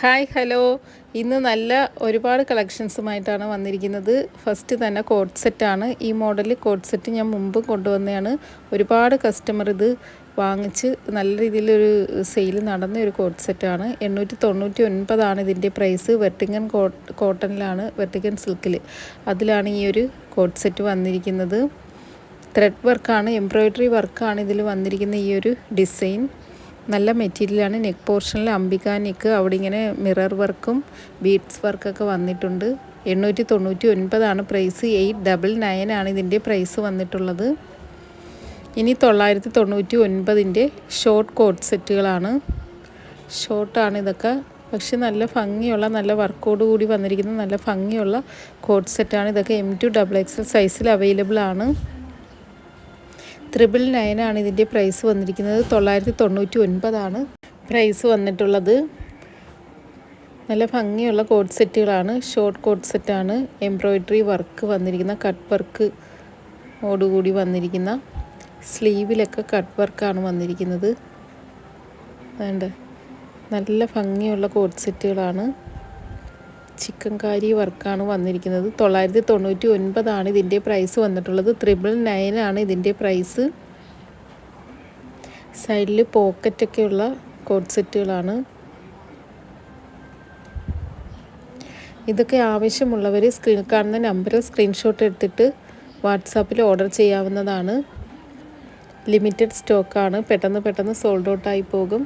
Hi hello. ഇന്ന് നല്ല ഒരുപാട് കളക്ഷൻസുമായിട്ടാണ് വന്നിരിക്കുന്നത്. ഫസ്റ്റ് തന്നെ കോട്ട് സെറ്റാണ് ഈ മോഡൽ കോട്ട് സെറ്റ് ഞാൻ മുമ്പ് കൊണ്ടുവന്നതാണ്. ഒരുപാട് കസ്റ്റമർ ഇത് വാങ്ങിച്ച് നല്ല രീതിയിലൊരു സെയിൽ നടന്ന ഒരു കോട്ട് സെറ്റാണ് എണ്ണൂറ്റി തൊണ്ണൂറ്റി ഒൻപതാണ് ഇതിന്റെ പ്രൈസ് വെർട്ടിക്കൻ കോട്ടണിലാണ് വെർട്ടിങ്ങൻ സിൽക്കിൽ അതിലാണ് ഈ ഒരു കോട്ട് സെറ്റ് വന്നിരിക്കുന്നത്. ത്രെഡ് വർക്കാണ് എംബ്രോയ്ഡറി വർക്കാണ് ഇതിൽ വന്നിരിക്കുന്ന ഈ ഒരു ഡിസൈൻ നല്ല മെറ്റീരിയലാണ്. നെക്ക് പോർഷനിൽ അംബിക നെക്ക് അവിടെ ഇങ്ങനെ മിറർ വർക്കും ബീഡ്സ് വർക്കൊക്കെ വന്നിട്ടുണ്ട്. എണ്ണൂറ്റി തൊണ്ണൂറ്റി ഒൻപതാണ് പ്രൈസ്. എയ്റ്റ് ഡബിൾ നയൻ ആണ് ഇതിന്റെ പ്രൈസ് വന്നിട്ടുള്ളത്. ഇനി തൊള്ളായിരത്തി തൊണ്ണൂറ്റി ഒൻപതിന്റെ ഷോർട്ട് കോട്ട് സെറ്റുകളാണ്. ഷോർട്ടാണ് ഇതൊക്കെ. പക്ഷെ നല്ല ഭംഗിയുള്ള നല്ല വർക്കോട് കൂടി വന്നിരിക്കുന്ന നല്ല ഭംഗിയുള്ള കോട്ട് സെറ്റാണ് ഇതൊക്കെ. എം ടു ഡബിൾ എക്സൽ സൈസിൽ അവൈലബിൾ ആണ് ത്രിബിൾ നയനാണ് ഇതിന്റെ പ്രൈസ് വന്നിരിക്കുന്നത്. തൊള്ളായിരത്തി തൊണ്ണൂറ്റി ഒൻപതാണ് പ്രൈസ് വന്നിട്ടുള്ളത്. നല്ല ഭംഗിയുള്ള coat സെറ്റുകളാണ് short coat set embroidery work വന്നിരിക്കുന്ന കട്ട് വർക്ക് ഓടുകൂടി വന്നിരിക്കുന്ന സ്ലീവിലൊക്കെ കട്ട് വർക്കാണ് വന്നിരിക്കുന്നത്. വേണ്ട? നല്ല ഭംഗിയുള്ള കോട്ട് സെറ്റുകളാണ് ചിക്കൻ കാരി വർക്കാണ് വന്നിരിക്കുന്നത്. തൊള്ളായിരത്തി തൊണ്ണൂറ്റി ഒൻപതാണ് ഇതിന്റെ പ്രൈസ് വന്നിട്ടുള്ളത്. ത്രിബിൾ നയൻ ആണ് ഇതിന്റെ പ്രൈസ്. സൈഡിൽ പോക്കറ്റൊക്കെയുള്ള കോട്ട് സെറ്റുകളാണ്. ഇതൊക്കെ ആവശ്യമുള്ളവർ സ്ക്രീൻ കാണുന്ന നമ്പറിൽ സ്ക്രീൻഷോട്ട് എടുത്തിട്ട് വാട്സാപ്പിൽ ഓർഡർ ചെയ്യാവുന്നതാണ്. ലിമിറ്റഡ് സ്റ്റോക്കാണ്. പെട്ടെന്ന് പെട്ടെന്ന് സോൾഡ് ഔട്ടായി പോകും.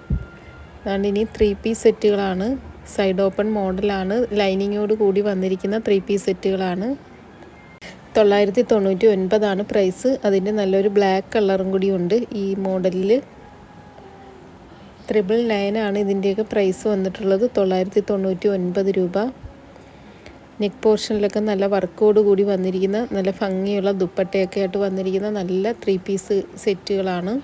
അതുകൊണ്ട് ഇനി ത്രീ പീസ് സെറ്റുകളാണ്. സൈഡ് ഓപ്പൺ മോഡലാണ് ലൈനിങ്ങോട് കൂടി വന്നിരിക്കുന്ന ത്രീ പീസ് സെറ്റുകളാണ്. തൊള്ളായിരത്തി തൊണ്ണൂറ്റി ഒൻപതാണ് പ്രൈസ്. അതിന്റെ നല്ലൊരു ബ്ലാക്ക് കളറും കൂടി ഉണ്ട് ഈ മോഡലിൽ. ത്രിബിൾ നയനാണ് ഇതിന്റെയൊക്കെ പ്രൈസ് വന്നിട്ടുള്ളത് തൊള്ളായിരത്തി തൊണ്ണൂറ്റി ഒൻപത് രൂപ. നെക്ക് പോർഷനിലൊക്കെ നല്ല വർക്കോട് കൂടി വന്നിരിക്കുന്ന നല്ല ഭംഗിയുള്ള ദുപ്പട്ടയൊക്കെ ആയിട്ട് വന്നിരിക്കുന്ന നല്ല ത്രീ പീസ് സെറ്റുകളാണ്.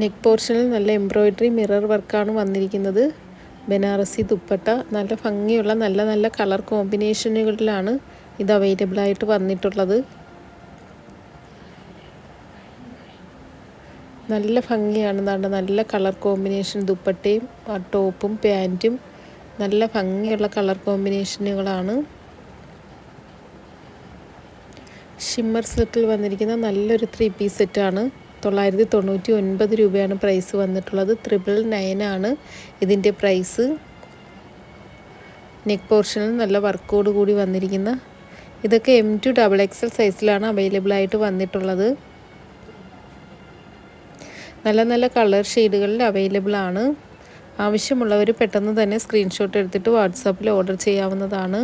നെക്ക് പോർഷനിൽ നല്ല എംബ്രോയ്ഡറി മിറർ വർക്കാണ് വന്നിരിക്കുന്നത്. ബനാറസി ദുപ്പട്ട നല്ല ഭംഗിയുള്ള നല്ല നല്ല കളർ കോമ്പിനേഷനുകളിലാണ് ഇത് അവൈലബിൾ ആയിട്ട് വന്നിട്ടുള്ളത്. നല്ല ഭംഗിയാണ് നല്ല നല്ല കളർ കോമ്പിനേഷൻ ദുപ്പട്ടയും ടോപ്പും പാന്റും നല്ല ഭംഗിയുള്ള കളർ കോമ്പിനേഷനുകളാണ് ഷിമ്മർ സിൽക്കിൽ വന്നിരിക്കുന്ന നല്ലൊരു ത്രീ പീസ് സെറ്റാണ് തൊള്ളായിരത്തി തൊണ്ണൂറ്റി ഒൻപത് രൂപയാണ് പ്രൈസ് വന്നിട്ടുള്ളത്. ത്രിപിൾ നയൻ ആണ് ഇതിന്റെ പ്രൈസ് നെക്ക് പോർഷനിൽ നല്ല വർക്കോട് കൂടി വന്നിരിക്കുന്ന ഇതൊക്കെ എം ടു ഡബിൾ എക്സൽ സൈസിലാണ് അവൈലബിൾ ആയിട്ട് വന്നിട്ടുള്ളത്. നല്ല നല്ല കളർ ഷെയ്ഡുകളിൽ അവൈലബിൾ ആണ്. ആവശ്യമുള്ളവർ പെട്ടെന്ന് തന്നെ സ്ക്രീൻഷോട്ട് എടുത്തിട്ട് വാട്സാപ്പിൽ ഓർഡർ ചെയ്യാവുന്നതാണ്.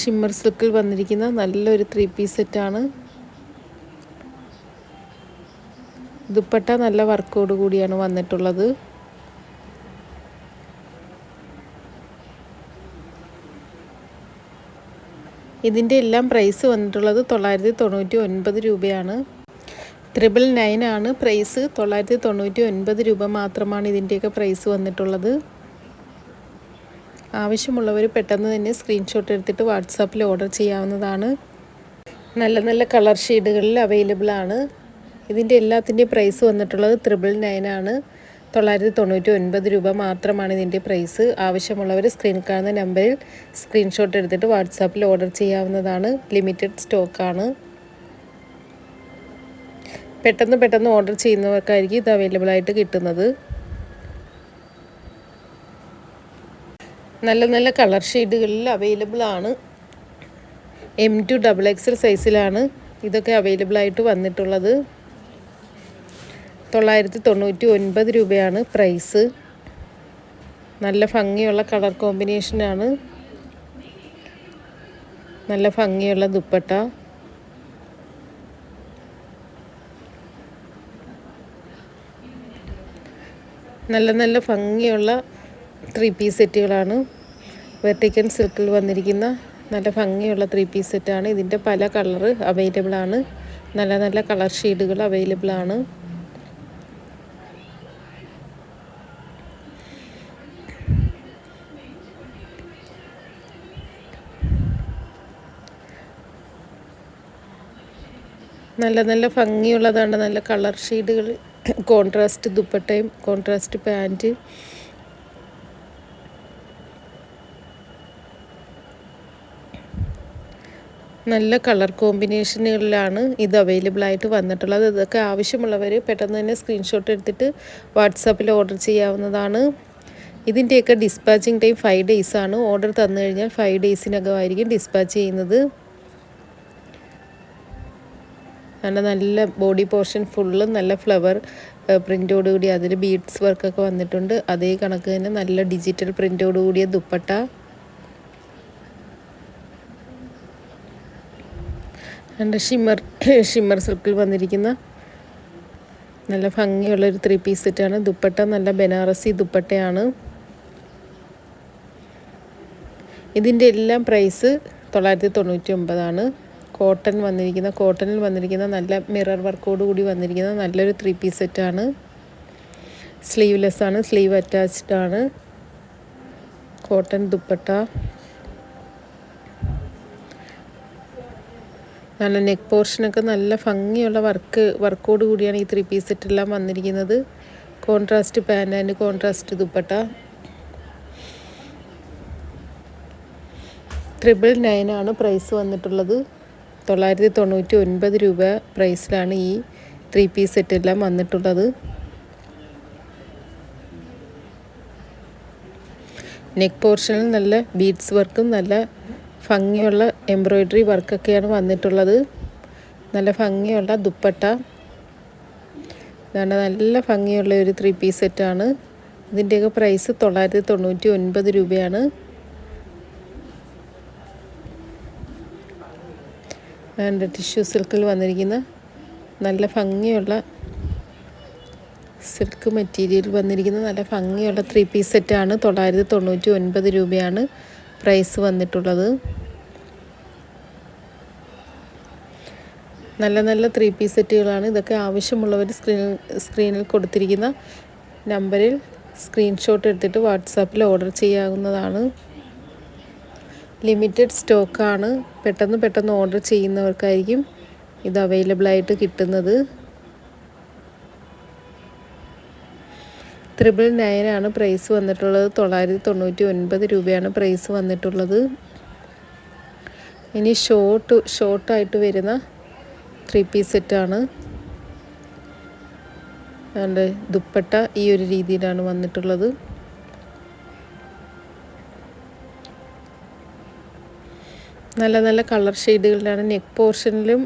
ഷിമ്മർ സിൽക്കിൽ വന്നിരിക്കുന്ന നല്ലൊരു ത്രീ പീസ് സെറ്റാണ് ദുപ്പട്ട നല്ല വർക്കോട് കൂടിയാണ് വന്നിട്ടുള്ളത്. ഇതിന്റെ എല്ലാം പ്രൈസ് വന്നിട്ടുള്ളത് തൊള്ളായിരത്തി തൊണ്ണൂറ്റി ഒൻപത് രൂപയാണ്. ത്രിബിൾ നയൻ ആണ് പ്രൈസ്. തൊള്ളായിരത്തി തൊണ്ണൂറ്റി ഒൻപത് രൂപ മാത്രമാണ് ഇതിന്റെയൊക്കെ പ്രൈസ് വന്നിട്ടുള്ളത്. ആവശ്യമുള്ളവർ പെട്ടെന്ന് തന്നെ സ്ക്രീൻഷോട്ട് എടുത്തിട്ട് വാട്സാപ്പിൽ ഓർഡർ ചെയ്യാവുന്നതാണ്. നല്ല നല്ല കളർ ഷെയ്ഡുകളിൽ അവൈലബിൾ ആണ്. ഇതിന്റെ എല്ലാത്തിന്റെയും പ്രൈസ് വന്നിട്ടുള്ളത് ത്രിബിൾ നയൻ ആണ്. തൊള്ളായിരത്തി തൊണ്ണൂറ്റി ഒൻപത് രൂപ മാത്രമാണ് ഇതിന്റെ പ്രൈസ് ആവശ്യമുള്ളവർ സ്ക്രീൻ കാണുന്ന നമ്പറിൽ സ്ക്രീൻഷോട്ട് എടുത്തിട്ട് വാട്സാപ്പിൽ ഓർഡർ ചെയ്യാവുന്നതാണ്. ലിമിറ്റഡ് സ്റ്റോക്കാണ് പെട്ടെന്ന് പെട്ടെന്ന് ഓർഡർ ചെയ്യുന്നവർക്കായിരിക്കും ഇത് അവൈലബിൾ ആയിട്ട് കിട്ടുന്നത്. നല്ല നല്ല കളർ ഷെയ്ഡുകളിൽ അവൈലബിൾ ആണ്. എം ടു ഡബിൾ എക്സൽ സൈസിലാണ് ഇതൊക്കെ അവൈലബിൾ ആയിട്ട് വന്നിട്ടുള്ളത്. തൊള്ളായിരത്തി തൊണ്ണൂറ്റി ഒൻപത് രൂപയാണ് പ്രൈസ്. നല്ല ഭംഗിയുള്ള കളർ കോമ്പിനേഷനാണ്. നല്ല ഭംഗിയുള്ള ദുപ്പട്ട. നല്ല നല്ല ഭംഗിയുള്ള ത്രീ പീസ് സെറ്റുകളാണ്. വെർട്ടിക്കൻ സിൽക്കിൽ വന്നിരിക്കുന്ന നല്ല ഭംഗിയുള്ള ത്രീ പീസ് സെറ്റാണ്. ഇതിന്റെ പല കളർ അവൈലബിൾ ആണ് നല്ല നല്ല കളർ ഷെയ്ഡുകൾ അവൈലബിൾ ആണ് നല്ല നല്ല ഭംഗിയുള്ളതാണ്. നല്ല കളർ ഷെയ്ഡുകൾ കോൺട്രാസ്റ്റ് ദുപ്പട്ടയും കോൺട്രാസ്റ്റ് പാന്റ് നല്ല കളർ കോമ്പിനേഷനുകളിലാണ് ഇത് അവൈലബിൾ ആയിട്ട് വന്നിട്ടുള്ളത്. ഇതൊക്കെ ആവശ്യമുള്ളവർ പെട്ടെന്ന് തന്നെ സ്ക്രീൻഷോട്ട് എടുത്തിട്ട് വാട്സാപ്പിൽ ഓർഡർ ചെയ്യാവുന്നതാണ്. ഇതിന്റെയൊക്കെ ഡിസ്പാച്ചിങ് ടൈം ഫൈവ് ഡേയ്സാണ് ഓർഡർ തന്നു കഴിഞ്ഞാൽ ഫൈവ് ഡേയ്സിനകമായിരിക്കും ഡിസ്പാച്ച് ചെയ്യുന്നത്. കാരണം നല്ല ബോഡി പോർഷൻ ഫുള്ള് നല്ല ഫ്ലവർ പ്രിന്റോടുകൂടി അതിൽ ബീഡ്സ് വർക്കൊക്കെ വന്നിട്ടുണ്ട്. അതേ കണക്ക് തന്നെ നല്ല ഡിജിറ്റൽ പ്രിന്റോടുകൂടിയ ദുപ്പട്ട. ആൻഡ് ഷിമ്മർ ഷിമ്മർ സർക്കിൾ വന്നിരിക്കുന്ന നല്ല ഭംഗിയുള്ള ഒരു ത്രീ പീസ് സെറ്റാണ് ദുപ്പട്ട നല്ല ബനാറസി ദുപ്പട്ടയാണ്. ഇതിന്റെ എല്ലാം പ്രൈസ് തൊള്ളായിരത്തി തൊണ്ണൂറ്റി ഒമ്പതാണ് കോട്ടൺ വന്നിരിക്കുന്ന കോട്ടണിൽ വന്നിരിക്കുന്ന നല്ല മിറർ വർക്കോട് കൂടി വന്നിരിക്കുന്ന നല്ലൊരു ത്രീ പീസ് സെറ്റാണ് സ്ലീവ്ലെസ് ആണ് സ്ലീവ് അറ്റാച്ച്ഡ് ആണ്. കോട്ടൺ ദുപ്പട്ട. നല്ല നെക്ക് പോർഷനൊക്കെ നല്ല ഭംഗിയുള്ള വർക്ക് വർക്കോട് കൂടിയാണ് ഈ ത്രീ പീസ് സെറ്റെല്ലാം വന്നിരിക്കുന്നത്. കോൺട്രാസ്റ്റ് പാന്റ് ആൻഡ് കോൺട്രാസ്റ്റ് ദുപ്പട്ട. ത്രിബിൾ ആണ് പ്രൈസ് വന്നിട്ടുള്ളത്. തൊള്ളായിരത്തി തൊണ്ണൂറ്റി ഒൻപത് രൂപ പ്രൈസിലാണ് ഈ ത്രീ പീസ് സെറ്റ് എല്ലാം വന്നിട്ടുള്ളത് നെക്ക് പോർഷനിൽ നല്ല ബീഡ്സ് വർക്കും നല്ല ഭംഗിയുള്ള എംബ്രോയ്ഡറി വർക്കൊക്കെയാണ് വന്നിട്ടുള്ളത്. നല്ല ഭംഗിയുള്ള ദുപ്പട്ട. ഇതാണ് നല്ല ഭംഗിയുള്ള ഒരു ത്രീ പീസ് സെറ്റാണ് ഇതിന്റെയൊക്കെ പ്രൈസ് തൊള്ളായിരത്തി തൊണ്ണൂറ്റി ഒൻപത് രൂപയാണ്. ആൻഡ് ടിഷ്യൂ സിൽക്കിൽ വന്നിരിക്കുന്ന നല്ല ഭംഗിയുള്ള സിൽക്ക് മെറ്റീരിയൽ വന്നിരിക്കുന്ന നല്ല ഭംഗിയുള്ള ത്രീ പീസ് സെറ്റാണ് തൊള്ളായിരത്തി തൊണ്ണൂറ്റി ഒൻപത് രൂപയാണ് പ്രൈസ് വന്നിട്ടുള്ളത്. നല്ല നല്ല ത്രീ പീസ് സെറ്റുകളാണ് ഇതൊക്കെ ആവശ്യമുള്ളവർ സ്ക്രീൻ സ്ക്രീനിൽ കൊടുത്തിരിക്കുന്ന നമ്പറിൽ സ്ക്രീൻഷോട്ട് എടുത്തിട്ട് വാട്സാപ്പിൽ ഓർഡർ ചെയ്യാവുന്നതാണ്. ലിമിറ്റഡ് സ്റ്റോക്കാണ് പെട്ടെന്ന് പെട്ടെന്ന് ഓർഡർ ചെയ്യുന്നവർക്കായിരിക്കും ഇത് അവൈലബിൾ ആയിട്ട് കിട്ടുന്നത്. ത്രിപിൾ നയനാണ് പ്രൈസ് വന്നിട്ടുള്ളത്. തൊള്ളായിരത്തി തൊണ്ണൂറ്റി ഒൻപത് രൂപയാണ് പ്രൈസ് വന്നിട്ടുള്ളത്. ഇനി ഷോർട്ട് ഷോർട്ടായിട്ട് വരുന്ന ത്രീ പീസ് സെറ്റാണ് അതുകൊണ്ട് ദുപ്പട്ട ഈ ഒരു രീതിയിലാണ് വന്നിട്ടുള്ളത്. നല്ല നല്ല കളർ ഷെയ്ഡുകളിലാണ് നെക്ക് പോർഷനിലും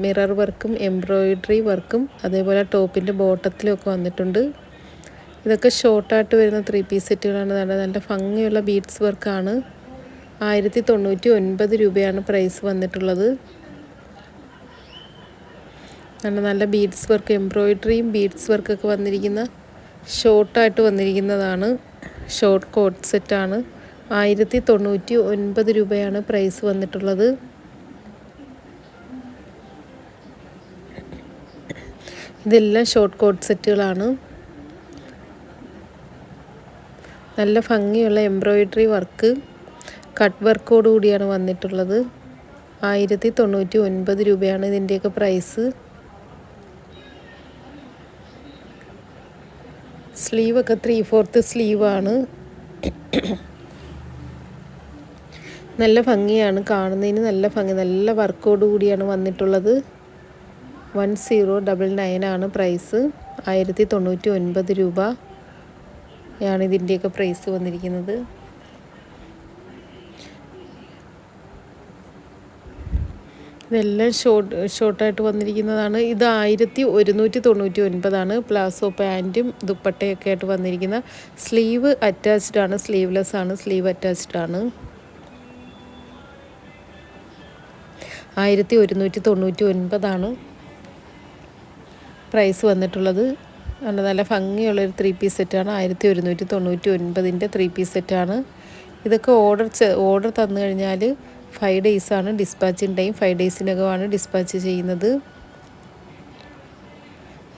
മിറർ വർക്കും എംബ്രോയിഡറി വർക്കും അതേപോലെ ടോപ്പിന്റെ ബോട്ടത്തിലും ഒക്കെ വന്നിട്ടുണ്ട്. ഇതൊക്കെ ഷോർട്ടായിട്ട് വരുന്ന ത്രീ പീസ് സെറ്റുകളാണ്. നല്ല നല്ല ഭംഗിയുള്ള ബീഡ്സ് വർക്കാണ്. ആയിരത്തി തൊണ്ണൂറ്റി ഒൻപത് രൂപയാണ് പ്രൈസ് വന്നിട്ടുള്ളത്. നല്ല നല്ല ബീഡ്സ് വർക്ക് എംബ്രോയിഡറിയും ബീഡ്സ് വർക്കൊക്കെ വന്നിരിക്കുന്ന ഷോർട്ടായിട്ട് വന്നിരിക്കുന്നതാണ്. ഷോർട്ട് കോട്ട് സെറ്റാണ് ആയിരത്തി തൊണ്ണൂറ്റി ഒൻപത് രൂപയാണ് പ്രൈസ് വന്നിട്ടുള്ളത്. ഇതെല്ലാം ഷോർട്ട് കോട്ട് സെറ്റുകളാണ് നല്ല ഭംഗിയുള്ള എംബ്രോയിഡറി വർക്ക് കട്ട് വർക്കോട് കൂടിയാണ് വന്നിട്ടുള്ളത്. ആയിരത്തി തൊണ്ണൂറ്റി ഒൻപത് രൂപയാണ് ഇതിന്റെയൊക്കെ പ്രൈസ് സ്ലീവൊക്കെ ത്രീ ഫോർത്ത് സ്ലീവാണ്. നല്ല ഭംഗിയാണ് കാണുന്നതിന് നല്ല ഭംഗി നല്ല വർക്കോട് കൂടിയാണ് വന്നിട്ടുള്ളത്. വൺ സീറോ ഡബിൾ നയൻ ആണ് പ്രൈസ്. ആയിരത്തി തൊണ്ണൂറ്റി ഒൻപത് രൂപ ആണ് ഇതിന്റെയൊക്കെ പ്രൈസ് വന്നിരിക്കുന്നത്. ഇതെല്ലാം ഷോർട്ട് ഷോർട്ടായിട്ട് വന്നിരിക്കുന്നതാണ്. ഇത് ആയിരത്തി ഒരുന്നൂറ്റി തൊണ്ണൂറ്റി ഒൻപതാണ് പ്ലാസോ പാന്റും ദുപ്പട്ടയൊക്കെ ആയിട്ട് വന്നിരിക്കുന്ന സ്ലീവ് അറ്റാച്ച്ഡ് ആണ് സ്ലീവ്ലെസ് ആണ് സ്ലീവ് അറ്റാച്ച്ഡ് ആണ് ആയിരത്തി ഒരുന്നൂറ്റി തൊണ്ണൂറ്റി ഒൻപതാണ് പ്രൈസ് വന്നിട്ടുള്ളത്. നല്ല നല്ല ഭംഗിയുള്ളൊരു ത്രീ പീസ് സെറ്റാണ്. ആയിരത്തി ഒരുന്നൂറ്റി തൊണ്ണൂറ്റി ഒൻപതിന്റെ ത്രീ പീസ് സെറ്റാണ്. ഇതൊക്കെ ഓർഡർ ഓർഡർ തന്നു കഴിഞ്ഞാൽ ഫൈവ് ഡേയ്സാണ് ഡിസ്പാച്ചിങ് ടൈം ഫൈവ് ഡേയ്സിനകമാണ് ഡിസ്പാച്ച് ചെയ്യുന്നത്.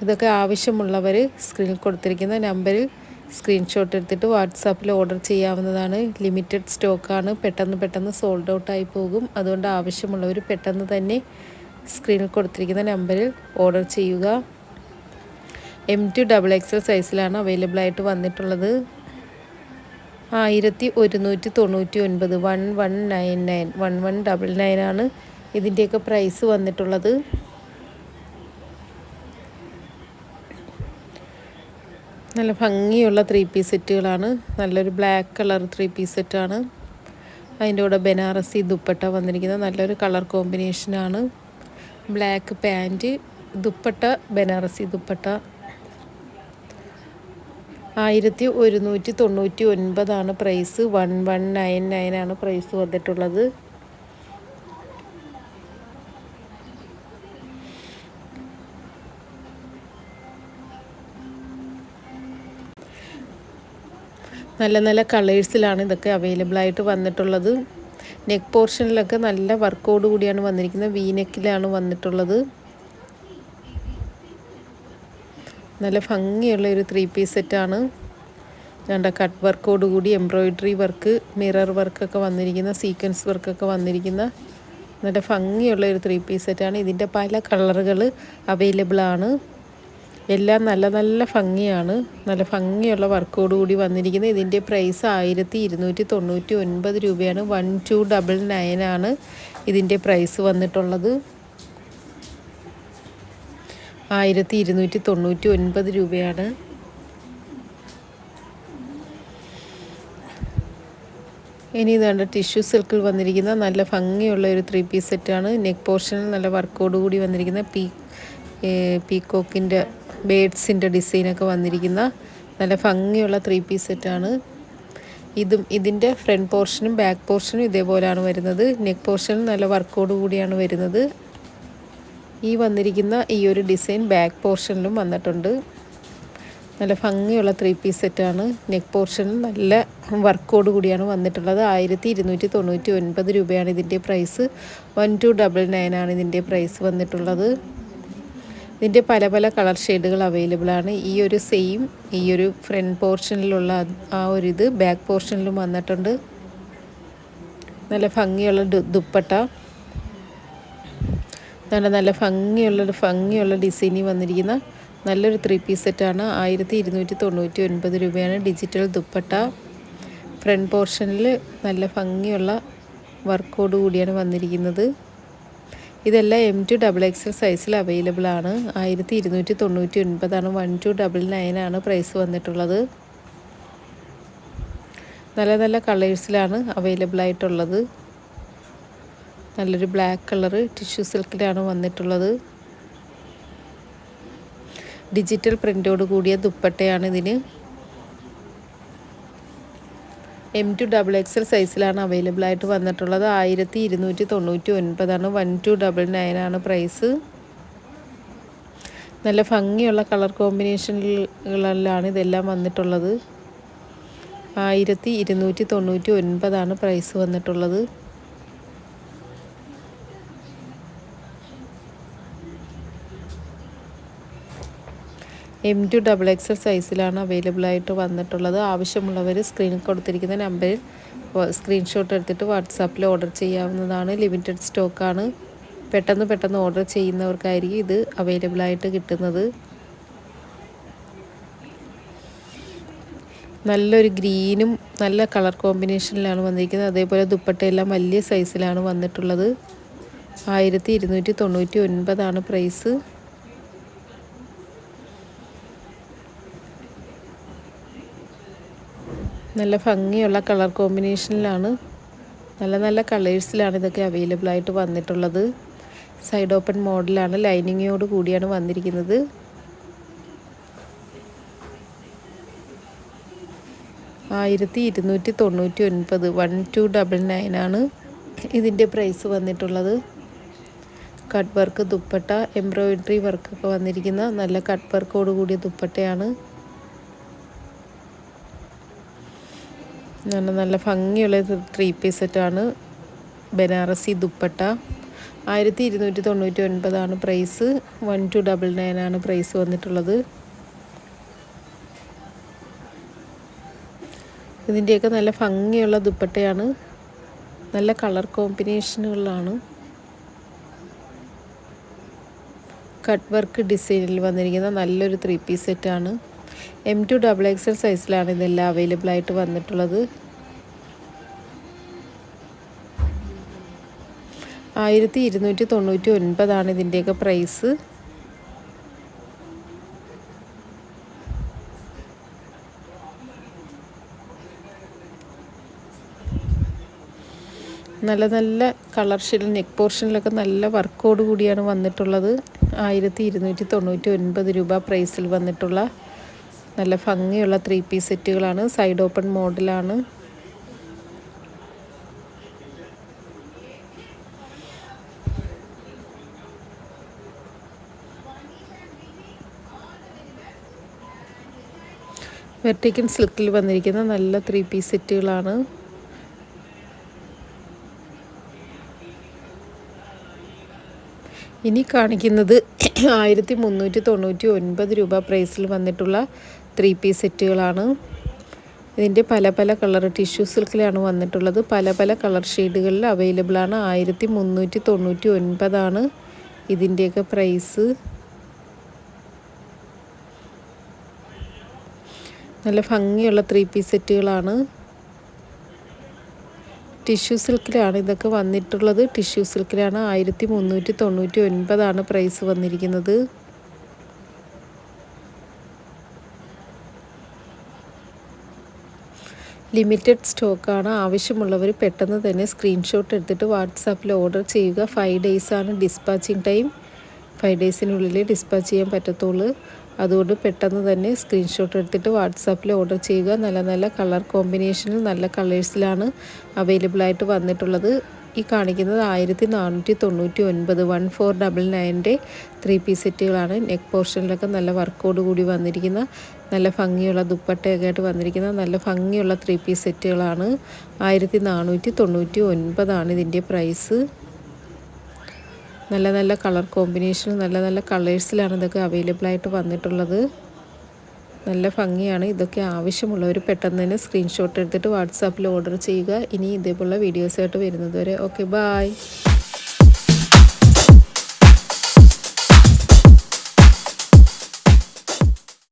ഇതൊക്കെ ആവശ്യമുള്ളവർ സ്ക്രീനിൽ കൊടുത്തിരിക്കുന്ന നമ്പറിൽ സ്ക്രീൻഷോട്ട് എടുത്തിട്ട് വാട്സാപ്പിൽ ഓർഡർ ചെയ്യാവുന്നതാണ്. ലിമിറ്റഡ് സ്റ്റോക്കാണ് പെട്ടെന്ന് പെട്ടെന്ന് സോൾഡ് ഔട്ട് ആയി പോകും. അതുകൊണ്ട് ആവശ്യമുള്ളവർ പെട്ടെന്ന് തന്നെ സ്ക്രീനിൽ കൊടുത്തിരിക്കുന്ന നമ്പറിൽ ഓർഡർ ചെയ്യുക. എം ടു ഡബിൾ എക്സൽ സൈസിലാണ് അവൈലബിൾ ആയിട്ട് വന്നിട്ടുള്ളത്. ആയിരത്തി ഒരുന്നൂറ്റി തൊണ്ണൂറ്റി ഒൻപത് one one nine nine one one double nine ആണ് ഇതിന്റെയൊക്കെ പ്രൈസ് വന്നിട്ടുള്ളത്. നല്ല ഭംഗിയുള്ള ത്രീ പീസ് സെറ്റുകളാണ്. നല്ലൊരു ബ്ലാക്ക് കളർ ത്രീ പീസ് സെറ്റാണ്. അതിന്റെ കൂടെ ബനാറസി ദുപ്പട്ട വന്നിരിക്കുന്നത്. നല്ലൊരു കളർ കോമ്പിനേഷനാണ് ബ്ലാക്ക് പാന്റ് ദുപ്പട്ട ബനാറസി ദുപ്പട്ട. ആയിരത്തി ഒരുന്നൂറ്റി തൊണ്ണൂറ്റി ഒൻപതാണ് പ്രൈസ് വൺ വൺ നയൻ നയനാണ് പ്രൈസ് വന്നിട്ടുള്ളത്. നല്ല നല്ല കളേഴ്സിലാണ് ഇതൊക്കെ അവൈലബിൾ ആയിട്ട് വന്നിട്ടുള്ളത്. നെക്ക് പോർഷനിലൊക്കെ നല്ല വർക്കോട് കൂടിയാണ് വന്നിരിക്കുന്നത്. വി നെക്കിലാണ് വന്നിട്ടുള്ളത്. നല്ല ഭംഗിയുള്ള ഒരു ത്രീ പീസ് സെറ്റാണ് ഞങ്ങളുടെ കട്ട് വർക്കോട് കൂടി എംബ്രോയിഡറി വർക്ക് മിറർ വർക്കൊക്കെ വന്നിരിക്കുന്ന സീക്വൻസ് വർക്കൊക്കെ വന്നിരിക്കുന്ന നല്ല ഭംഗിയുള്ള ഒരു ത്രീ പീസ് സെറ്റാണ് ഇതിന്റെ പല കളറുകൾ അവൈലബിൾ ആണ് എല്ലാം നല്ല നല്ല ഭംഗിയാണ്. നല്ല ഭംഗിയുള്ള വർക്കോട് കൂടി വന്നിരിക്കുന്നത്. ഇതിന്റെ പ്രൈസ് ആയിരത്തി ഇരുന്നൂറ്റി തൊണ്ണൂറ്റി ഒൻപത് രൂപയാണ്. വൺ ടു ഡബിൾ നയൻ ആണ് ഇതിന്റെ പ്രൈസ് വന്നിട്ടുള്ളത്. ആയിരത്തി ഇരുന്നൂറ്റി തൊണ്ണൂറ്റി ഒൻപത് രൂപയാണ്. ഇനി ഇതാണ്ട് ടിഷ്യൂ സിൽക്കിൽ വന്നിരിക്കുന്ന നല്ല ഭംഗിയുള്ള ഒരു ത്രീ പീസ് സെറ്റാണ് നെക്ക് പോർഷനിൽ നല്ല വർക്കോട് കൂടി വന്നിരിക്കുന്ന പീ പീക്കോക്കിന്റെ ബേഡ്സിന്റെ ഡിസൈനൊക്കെ വന്നിരിക്കുന്ന നല്ല ഭംഗിയുള്ള ത്രീ പീസ് സെറ്റാണ്. ഇതും ഇതിന്റെ ഫ്രണ്ട് പോർഷനും ബാക്ക് പോർഷനും ഇതേപോലെയാണ് വരുന്നത്. നെക്ക് പോർഷനും നല്ല വർക്കോട് കൂടിയാണ് വരുന്നത്. ഈ വന്നിരിക്കുന്ന ഈ ഒരു ഡിസൈൻ ബാക്ക് പോർഷനിലും വന്നിട്ടുണ്ട്. നല്ല ഭംഗിയുള്ള ത്രീ പീസ് സെറ്റാണ്. നെക്ക് പോർഷനും നല്ല വർക്കോട് കൂടിയാണ് വന്നിട്ടുള്ളത്. ആയിരത്തി ഇരുന്നൂറ്റി തൊണ്ണൂറ്റി ഒൻപത് രൂപയാണ് ഇതിന്റെ price. One two double nine ആണ് ഇതിന്റെ പ്രൈസ് വന്നിട്ടുള്ളത്. ഇതിന്റെ പല പല കളർ ഷെയ്ഡുകൾ അവൈലബിൾ ആണ്. ഈ ഒരു സെയിം ഈ ഒരു ഫ്രണ്ട് പോർഷനിലുള്ള ആ ഒരു ഇത് ബാക്ക് പോർഷനിലും വന്നിട്ടുണ്ട്. നല്ല ഭംഗിയുള്ള ദുപ്പട്ട. നല്ല നല്ല ഭംഗിയുള്ള ഭംഗിയുള്ള ഡിസൈനിൽ വന്നിരിക്കുന്ന നല്ലൊരു ത്രീ പീസ് സെറ്റാണ് ആയിരത്തി ഇരുന്നൂറ്റി തൊണ്ണൂറ്റി ഒൻപത് രൂപയാണ് ഡിജിറ്റൽ ദുപ്പട്ട. ഫ്രണ്ട് പോർഷനിൽ നല്ല ഭംഗിയുള്ള വർക്കോട് കൂടിയാണ് വന്നിരിക്കുന്നത്. ഇതെല്ലാം എം ടു ഡബിൾ എക്സൽ സൈസിൽ അവൈലബിൾ ആണ്. ആയിരത്തി ഇരുന്നൂറ്റി തൊണ്ണൂറ്റി ഒൻപതാണ് വൺ ടു ഡബിൾ നയൻ ആണ് പ്രൈസ് വന്നിട്ടുള്ളത്. നല്ല നല്ല കളേഴ്സിലാണ് അവൈലബിൾ ആയിട്ടുള്ളത്. നല്ലൊരു ബ്ലാക്ക് കളറ് ടിഷ്യൂ സിൽക്കിലാണ് വന്നിട്ടുള്ളത്. ഡിജിറ്റൽ പ്രിന്റോട് കൂടിയ ദുപ്പട്ടയാണ് ഇതിന്. എം ടു ഡബിൾ എക്സൽ സൈസിലാണ് അവൈലബിൾ ആയിട്ട് വന്നിട്ടുള്ളത്. ആയിരത്തി ഇരുന്നൂറ്റി തൊണ്ണൂറ്റി ഒൻപതാണ് വൺ ടു ഡബിൾ നയൻ ആണ് പ്രൈസ് നല്ല ഭംഗിയുള്ള കളർ കോമ്പിനേഷനുകളിലാണ് ഇതെല്ലാം വന്നിട്ടുള്ളത്. ആയിരത്തി ഇരുന്നൂറ്റി തൊണ്ണൂറ്റി ഒൻപതാണ് പ്രൈസ് വന്നിട്ടുള്ളത്. എം ടു ഡബിൾ എക്സൽ സൈസിലാണ് അവൈലബിൾ ആയിട്ട് വന്നിട്ടുള്ളത്. ആവശ്യമുള്ളവർ സ്ക്രീനിൽ കൊടുത്തിരിക്കുന്ന നമ്പറിൽ സ്ക്രീൻഷോട്ട് എടുത്തിട്ട് വാട്സാപ്പിൽ ഓർഡർ ചെയ്യാവുന്നതാണ്. ലിമിറ്റഡ് സ്റ്റോക്കാണ് പെട്ടെന്ന് പെട്ടെന്ന് ഓർഡർ ചെയ്യുന്നവർക്കായിരിക്കും ഇത് അവൈലബിൾ ആയിട്ട് കിട്ടുന്നത്. നല്ലൊരു ഗ്രീനും നല്ല കളർ കോമ്പിനേഷനിലാണ് വന്നിരിക്കുന്നത്. അതേപോലെ ദുപ്പട്ടയെല്ലാം വലിയ സൈസിലാണ് വന്നിട്ടുള്ളത്. ആയിരത്തി ഇരുന്നൂറ്റി തൊണ്ണൂറ്റി ഒൻപതാണ് പ്രൈസ് നല്ല ഭംഗിയുള്ള കളർ കോമ്പിനേഷനിലാണ്. നല്ല നല്ല കളേഴ്സിലാണ് ഇതൊക്കെ അവൈലബിൾ ആയിട്ട് വന്നിട്ടുള്ളത്. സൈഡ് ഓപ്പൺ മോഡലാണ് ലൈനിങ്ങോട് കൂടിയാണ് വന്നിരിക്കുന്നത്. ആയിരത്തി ഇരുന്നൂറ്റി തൊണ്ണൂറ്റി ഒൻപത് വൺ ടു ഡബിൾ നയൻ ആണ് ഇതിന്റെ പ്രൈസ് വന്നിട്ടുള്ളത്. കട്ട് വർക്ക് ദുപ്പട്ട എംബ്രോയിഡറി വർക്കൊക്കെ വന്നിരിക്കുന്ന നല്ല കട്ട് വർക്കോട് കൂടിയ ദുപ്പട്ടയാണ്. നല്ല നല്ല ഭംഗിയുള്ള ത്രീ പീസ് സെറ്റാണ് ബനാറസി ദുപ്പട്ട. ആയിരത്തി ഇരുന്നൂറ്റി തൊണ്ണൂറ്റി ഒൻപതാണ് price one two double nine ആണ് പ്രൈസ് വന്നിട്ടുള്ളത്. ഇതിന്റെയൊക്കെ നല്ല ഭംഗിയുള്ള ദുപ്പട്ടയാണ്. നല്ല കളർ കോമ്പിനേഷനുകളാണ് കട്ട് വർക്ക് ഡിസൈനിൽ വന്നിരിക്കുന്ന നല്ലൊരു ത്രീ പീസ് സെറ്റാണ് എം ടു ഡബിൾ എക്സൽ സൈസിലാണ് ഇതെല്ലാം അവൈലബിൾ ആയിട്ട് വന്നിട്ടുള്ളത്. ആയിരത്തി ഇരുന്നൂറ്റി തൊണ്ണൂറ്റി ഒൻപതാണ് ഇതിന്റെയൊക്കെ പ്രൈസ് നല്ല നല്ല കളർ ഷെയ്ഡ് നെക്ക് പോർഷനിലൊക്കെ നല്ല വർക്കോട് കൂടിയാണ് വന്നിട്ടുള്ളത്. ആയിരത്തി ഇരുന്നൂറ്റി തൊണ്ണൂറ്റി ഒൻപത് രൂപ പ്രൈസിൽ വന്നിട്ടുള്ള നല്ല ഭംഗിയുള്ള ത്രീ പീസ് സെറ്റുകളാണ്. സൈഡ് ഓപ്പൺ മോഡലാണ് വെർട്ടിക്കൻ സിൽക്കിൽ വന്നിരിക്കുന്ന നല്ല ത്രീ പീസ് സെറ്റുകളാണ്. ഇനി കാണിക്കുന്നത് ആയിരത്തി മുന്നൂറ്റി തൊണ്ണൂറ്റി ഒൻപത് രൂപ പ്രൈസിൽ വന്നിട്ടുള്ള ത്രീ പീസ് സെറ്റുകളാണ്. ഇതിന്റെ പല പല കളർ ടിഷ്യൂ സിൽക്കിലാണ് വന്നിട്ടുള്ളത്. പല പല കളർ ഷെയ്ഡുകളിൽ അവൈലബിൾ ആണ്. ആയിരത്തി മുന്നൂറ്റി തൊണ്ണൂറ്റി ഒൻപതാണ് ഇതിന്റെയൊക്കെ പ്രൈസ്. നല്ല ഭംഗിയുള്ള ത്രീ പീസ് സെറ്റുകളാണ്. ടിഷ്യൂ സിൽക്കിലാണ് ഇതൊക്കെ വന്നിട്ടുള്ളത്. ടിഷ്യൂ സിൽക്കിലാണ് ആയിരത്തി മുന്നൂറ്റി തൊണ്ണൂറ്റി ഒൻപതാണ് പ്രൈസ് വന്നിരിക്കുന്നത്. ലിമിറ്റഡ് സ്റ്റോക്കാണ് ആവശ്യമുള്ളവർ പെട്ടെന്ന് തന്നെ സ്ക്രീൻഷോട്ട് എടുത്തിട്ട് വാട്സാപ്പിൽ ഓർഡർ ചെയ്യുക. ഫൈവ് ഡേയ്സാണ് ഡിസ്പാച്ചിങ് ടൈം. ഫൈവ് ഡേയ്സിനുള്ളിൽ ഡിസ്പാച്ച് ചെയ്യാൻ പറ്റത്തുള്ളൂ. അതുകൊണ്ട് പെട്ടെന്ന് തന്നെ സ്ക്രീൻഷോട്ട് എടുത്തിട്ട് വാട്സാപ്പിൽ ഓർഡർ ചെയ്യുക. നല്ല നല്ല കളർ കോമ്പിനേഷനിൽ നല്ല കളേഴ്സിലാണ് അവൈലബിളായിട്ട് വന്നിട്ടുള്ളത്. ഈ കാണിക്കുന്നത് ആയിരത്തി നാനൂറ്റി തൊണ്ണൂറ്റി ഒൻപത് വൺ ഫോർ ഡബിൾ നയന്റെ ത്രീ പീസ് സെറ്റുകളാണ്. നെക്ക് പോർഷനിലൊക്കെ നല്ല വർക്കോട് കൂടി വന്നിരിക്കുന്ന നല്ല ഭംഗിയുള്ള ദുപ്പട്ടയൊക്കെ ആയിട്ട് വന്നിരിക്കുന്ന നല്ല ഭംഗിയുള്ള ത്രീ പീസ് സെറ്റുകളാണ്. ആയിരത്തി നാനൂറ്റി തൊണ്ണൂറ്റി ഒൻപതാണ് ഇതിന്റെ പ്രൈസ്. നല്ല നല്ല കളർ കോമ്പിനേഷൻ നല്ല നല്ല കളേഴ്സിലാണ് ഇതൊക്കെ അവൈലബിൾ ആയിട്ട് വന്നിട്ടുള്ളത്. നല്ല ഭംഗിയാണ്. ഇതൊക്കെ ആവശ്യമുള്ളവർ പെട്ടെന്ന് തന്നെ സ്ക്രീൻഷോട്ട് എടുത്തിട്ട് വാട്സാപ്പിൽ ഓർഡർ ചെയ്യുക. ഇനി ഇതേപോലുള്ള വീഡിയോസായിട്ട് വരുന്നതുവരെ ഓക്കെ ബായ്